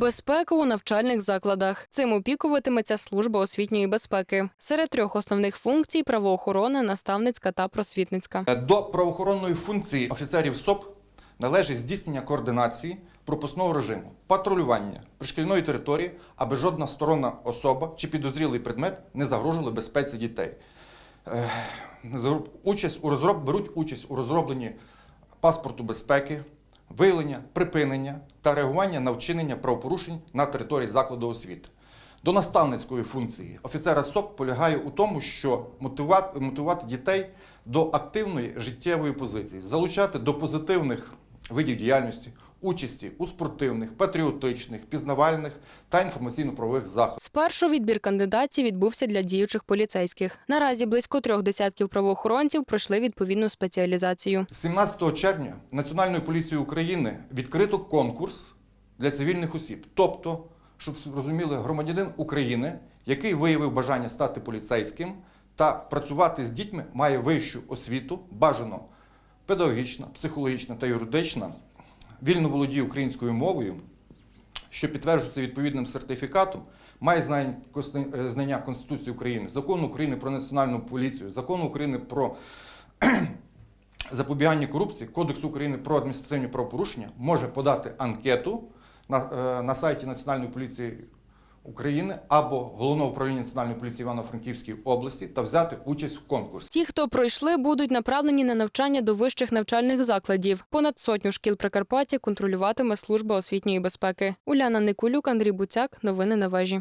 Безпека у навчальних закладах. Цим опікуватиметься служба освітньої безпеки. Серед трьох основних функцій правоохорона, наставницька та просвітницька. Е, До правоохоронної функції офіцерів СОП належить здійснення координації пропускного режиму, патрулювання пришкільної території, аби жодна сторонна особа чи підозрілий предмет не загрожували безпеці дітей. Е, Участь у розроб... беруть участь у розробленні паспорту безпеки, виявлення, припинення та реагування на вчинення правопорушень на території закладу освіти. До наставницької функції офіцера СОП полягає у тому, що мотивати, мотивувати дітей до активної життєвої позиції, залучати до позитивних видів діяльності, участі у спортивних, патріотичних, пізнавальних та інформаційно-правових заходах. Спершу відбір кандидатів відбувся для діючих поліцейських. Наразі близько трьох десятків правоохоронців пройшли відповідну спеціалізацію. 17 червня Національною поліцією України відкрито конкурс для цивільних осіб. Тобто, щоб розуміли, громадянин України, який виявив бажання стати поліцейським та працювати з дітьми, має вищу освіту, бажано педагогічна, психологічна та юридична, вільно володіє українською мовою, що підтверджується відповідним сертифікатом, має е, знання Конституції України, закону України про національну поліцію, закону України про запобігання корупції, Кодексу України про адміністративні правопорушення, може подати анкету на, е, на сайті Національної поліції України або Головного управління Національної поліції Івано-Франківській області та взяти участь в конкурсі. Ті, хто пройшли, будуть направлені на навчання до вищих навчальних закладів. Понад сотню шкіл Прикарпаття контролюватиме служба освітньої безпеки. Уляна Никулюк, Андрій Буцяк. Новини на вежі.